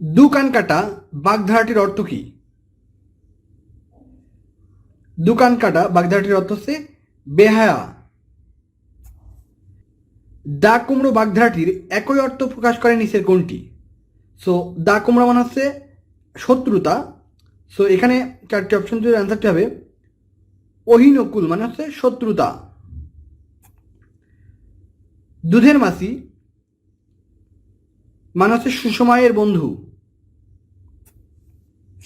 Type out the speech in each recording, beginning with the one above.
দোকান কাটা বাগধারাটির অর্থ কি? দু কান কাটা বাগধারাটির অর্থ হচ্ছে বেহায়া। দা কুমড়ো বাগধারাটির একই অর্থ প্রকাশ করে নিচের কোনটি সো দা কুমড়ো মানে হচ্ছে শত্রুতা। সো এখানে চারটি অপশন যদি অ্যান্সারটি হবে অহিনকুল মানে হচ্ছে শত্রুতা। দুধের মাসি মানে হচ্ছে সুসময়ের বন্ধু।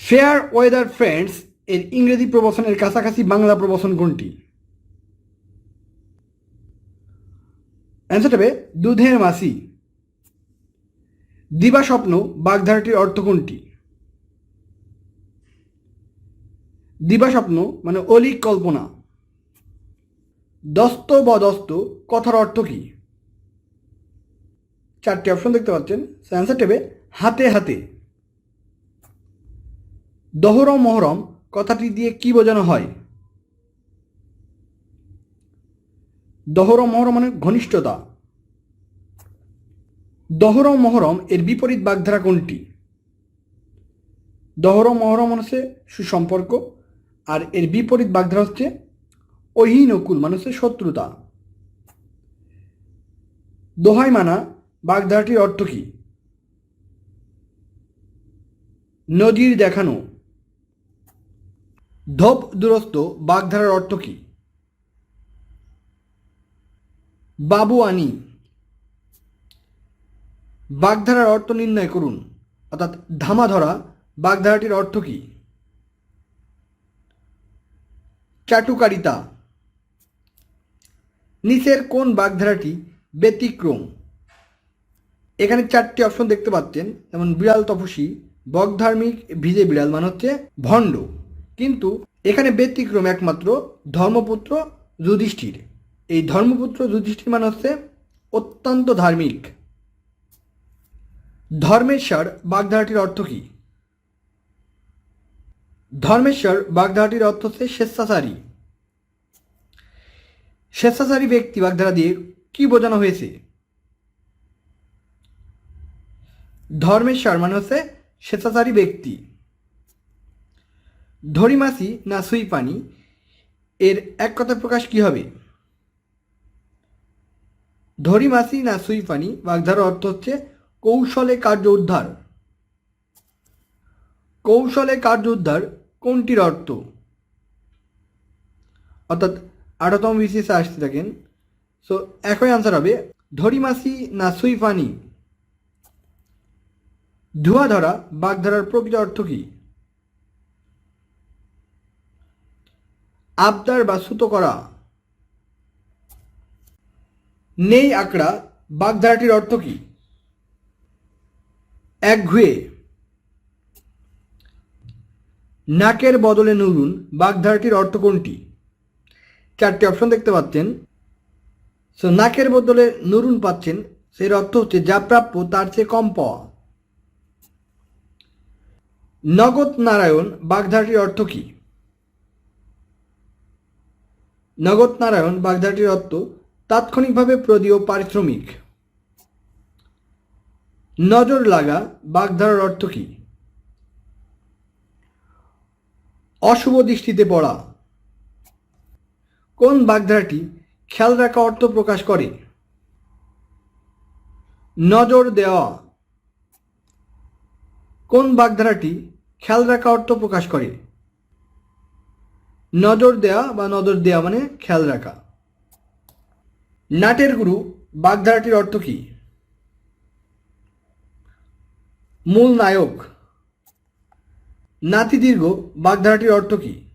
ফেয়ার ওয়েদার ফ্রেন্ডস এর ইংরেজি প্রবচনের কাছাকাছি বাংলা প্রবচন কোনটি? অ্যান্সার হবে, দুধের মাসি। দিবা স্বপ্ন, বাগধারাটির অর্থ কোনটি? দিবা স্বপ্ন মানে অলিক কল্পনা। দস্ত বদস্ত কথার অর্থ কি? চারটি অপশন দেখতে পাচ্ছেন। অ্যান্সার টেবে হাতে হাতে। দহরম, মহরম, কথাটি দিয়ে কি বোঝানো হয়? দহরম, মহরম মানে ঘনিষ্ঠতা। দহরম, মহরম এর বিপরীত বাগধারা কোনটি? দহরম, মহরম হচ্ছে সুসম্পর্ক আর এর বিপরীত বাগধারা হচ্ছে অহিনকুল মানে হচ্ছে শত্রুতা। দোহাই মানা, বাগধারাটির অর্থ কি? নদীর দেখানো। ধপ দূরস্থ বাগধারার অর্থ কি? বাবু আনি। বাগধারার অর্থ নির্ণয় করুন, অর্থাৎ ধামা ধরা বাগধারাটির অর্থ কি? চাটুকারিতা। নিচের কোন বাগধারাটি ব্যতিক্রম? এখানে চারটি অপশন দেখতে পাচ্ছেন, যেমন বিড়াল তপসী বকধার্মিক ভিজে বিড়াল মানে হচ্ছে ভণ্ড। কিন্তু এখানে ব্যতিক্রম একমাত্র ধর্মপুত্র যুধিষ্ঠির। এই ধর্মপুত্র যুধিষ্ঠির মানে হচ্ছে অত্যন্ত ধার্মিক। ধর্মেশ্বর বাগধারাটির অর্থ কী? ধর্মেশ্বর বাগধারাটির অর্থ হচ্ছে স্বেচ্ছাচারী। স্বেচ্ছাচারী ব্যক্তি বাগধারা দিয়ে কি বোঝানো হয়েছে? ধর্মেশ্বর মানে হচ্ছে স্বেচ্ছাচারী ব্যক্তি। ধরিমাসি না সুই পানি এর এক কথা প্রকাশ কি হবে? ধরিমাসি না সুই পানি বাগধারার অর্থ হচ্ছে কৌশলে কার্য উদ্ধার। কৌশলে কার্য উদ্ধার কোনটির অর্থ? অর্থাৎ আঠারোতম বিসিএসে আসতে থাকেন সো একই আনসার হবে, ধরিমাসি না সুই পানি ধোয়া ধরা বাগধারার প্রকৃত অর্থ কি? আবদার বা সুতো করা। নেই আঁকড়া, বাগধারাটির অর্থ কি? এক ঘুয়ে। নাকের বদলে নুরুন, বাগধারাটির অর্থ কোনটি? চারটি অপশন দেখতে পাচ্ছেন। সো নাকের বদলে নুরুন পাচ্ছেন সের অর্থ হচ্ছে যা প্রাপ্য তার চেয়ে কম পাওয়া। নগদ নারায়ণ, বাগধারাটির অর্থ কি? নগদ নারায়ণ বাগধারাটির অর্থ তাৎক্ষণিকভাবে প্রদীয় পারিশ্রমিক। নজর লাগা, বাগধারার অর্থ কি? অশুভ দৃষ্টিতে পড়া। কোন বাগধারাটি খেয়াল রাখা অর্থ প্রকাশ করে? নজর দেওয়া। কোন বাগধারাটি খেয়াল রাখা অর্থ প্রকাশ করে? নজর দেয়া বা নজর দেয়া মানে খেয়াল রাখা। নাটের গুরু বাগধারাটির অর্থ কি? মূল নায়ক। নাতি দীর্ঘ বাগধারাটির অর্থ কি?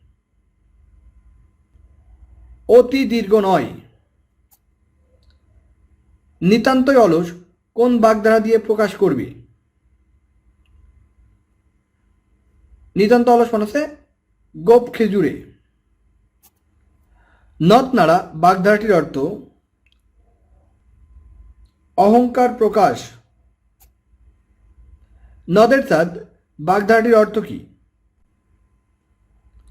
অতি দীর্ঘ নয়। নিতান্তই অলস কোন বাগধারা দিয়ে প্রকাশ করবে? নিতান্ত অলস মানে গোপ খেজুরে। নথ নাড়া বাগধারাটির অর্থ অহংকার প্রকাশ। নদের চাঁদ বাগধারাটির অর্থ কি?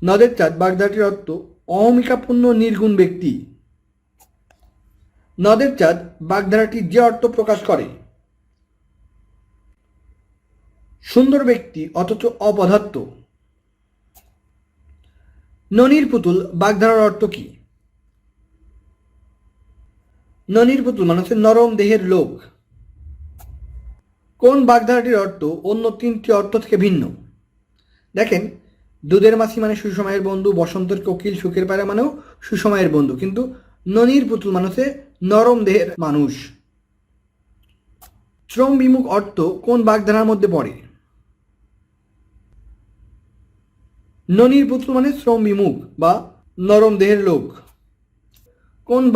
নদের চাঁদ বাগধারাটির অর্থ অহমিকাপূর্ণ নির্গুণ ব্যক্তি। নদের চাঁদ বাগধারাটি যে অর্থ প্রকাশ করে? সুন্দর ব্যক্তি অথচ অপদার্থ। ননির পুতুল বাগধারার অর্থ কি? ননির পুতুল মানে হচ্ছে নরম দেহের লোক। কোন বাগধারাটির অর্থ অন্য তিনটি অর্থ থেকে ভিন্ন? দেখেন, দুধের মাছি মানে সুসময়ের বন্ধু, বসন্তের কোকিল, সুখের পায়রা মানেও সুসময়ের বন্ধু। কিন্তু ননির পুতুল মানে হচ্ছে নরম দেহের মানুষ। শ্রম বিমুখ অর্থ কোন বাগধারার মধ্যে পড়ে? ননির পুতুল মানে শ্রম বিমুখ বা নরম দেহের লোক।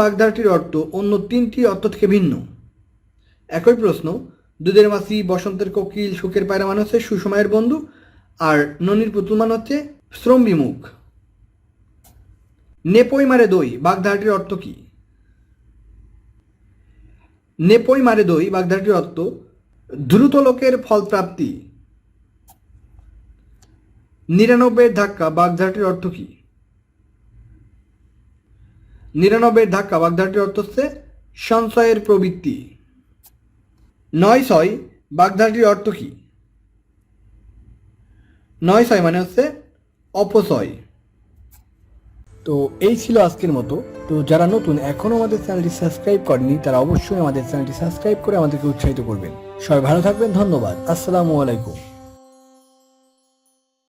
বাগধারাটির অর্থ অন্য তিনটি অর্থ থেকে ভিন্ন? একই প্রশ্ন, দুধের মাছি, বসন্তের কোকিল, সুখের পায়রা মানে হচ্ছে সুসময়ের বন্ধু, আর ননির পুতুল মানে হচ্ছে শ্রম বিমুখ নেপই মারে দই বাগধারাটির অর্থ কি? নেপই মারে দই বাগধারাটির অর্থ দ্রুত লোকের ফলপ্রাপ্তি। নিরানব্বইয়ের ধাক্কা বাগধারাটির অর্থ কি? নিরানব্বইয়ের ধাক্কা বাগধারাটির অর্থ হচ্ছে সঞ্চয়ের প্রবৃত্তি। নয় ছয় বাগধারাটির অর্থ কি? নয় ছয় মানে হচ্ছে অপচয়। তো এই ছিল আজকের মতো। তো যারা নতুন, এখনও আমাদের চ্যানেলটি সাবস্ক্রাইব করেনি তারা অবশ্যই আমাদের চ্যানেলটি সাবস্ক্রাইব করে আমাদেরকে উৎসাহিত করবেন। সবাই ভালো থাকবেন, ধন্যবাদ। আসসালামু আলাইকুম।